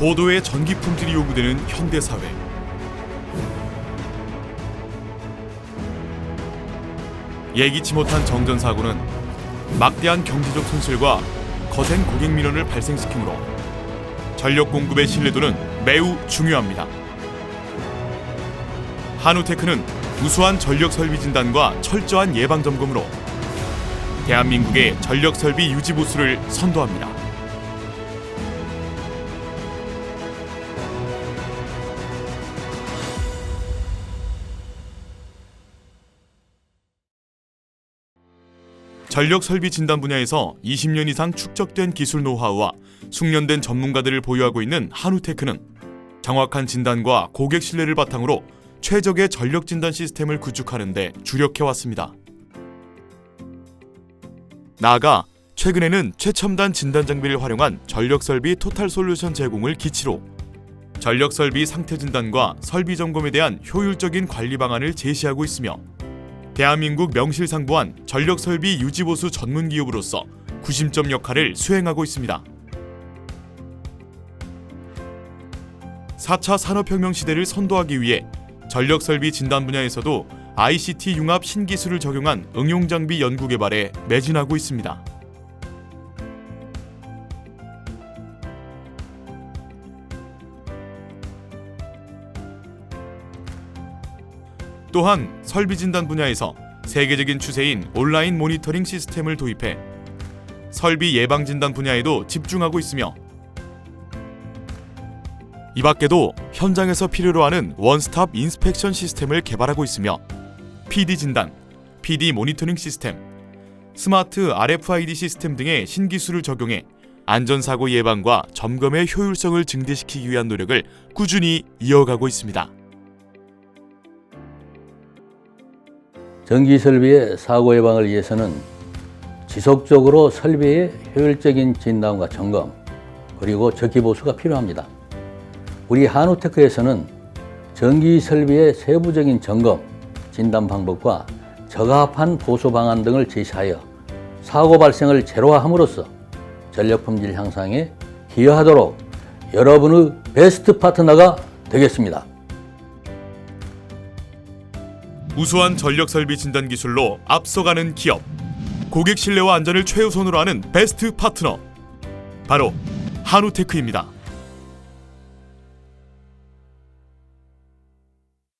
고도의 전기 품질이 요구되는 현대 사회. 예기치 못한 정전 사고는 막대한 경제적 손실과 거센 고객 민원을 발생시키므로 전력 공급의 신뢰도는 매우 중요합니다. 한우테크는 우수한 전력 설비 진단과 철저한 예방 점검으로 대한민국의 전력 설비 유지 보수를 선도합니다. 전력 설비 진단 분야에서 20년 이상 축적된 기술 노하우와 숙련된 전문가들을 보유하고 있는 한우테크는 정확한 진단과 고객 신뢰를 바탕으로 최적의 전력 진단 시스템을 구축하는 데 주력해 왔습니다. 나아가 최근에는 최첨단 진단 장비를 활용한 전력 설비 토탈 솔루션 제공을 기치로 전력 설비 상태 진단과 설비 점검에 대한 효율적인 관리 방안을 제시하고 있으며 대한민국 명실상부한 전력 설비 유지 보수 전문 기업으로서 구심점 역할을 수행하고 있습니다. 4차 산업혁명 시대를 선도하기 위해 전력 설비 진단 분야에서도 ICT 융합 신기술을 적용한 응용 장비 연구 개발에 매진하고 있습니다. 또한 설비 진단 분야에서 세계적인 추세인 온라인 모니터링 시스템을 도입해 설비 예방 진단 분야에도 집중하고 있으며 이 밖에도 현장에서 필요로 하는 원스톱 인스펙션 시스템을 개발하고 있으며 PD 진단, PD 모니터링 시스템, 스마트 RFID 시스템 등의 신기술을 적용해 안전사고 예방과 점검의 효율성을 증대시키기 위한 노력을 꾸준히 이어가고 있습니다. 전기 설비의 사고 예방을 위해서는 지속적으로 설비의 효율적인 진단과 점검 그리고 적기 보수가 필요합니다. 우리 한우테크에서는 전기 설비의 세부적인 점검, 진단 방법과 적합한 보수 방안 등을 제시하여 사고 발생을 제로화함으로써 전력 품질 향상에 기여하도록 여러분의 베스트 파트너가 되겠습니다. 우수한 전력 설비 진단 기술로 앞서가는 기업. 고객 신뢰와 안전을 최우선으로 하는 베스트 파트너. 바로 한우테크입니다.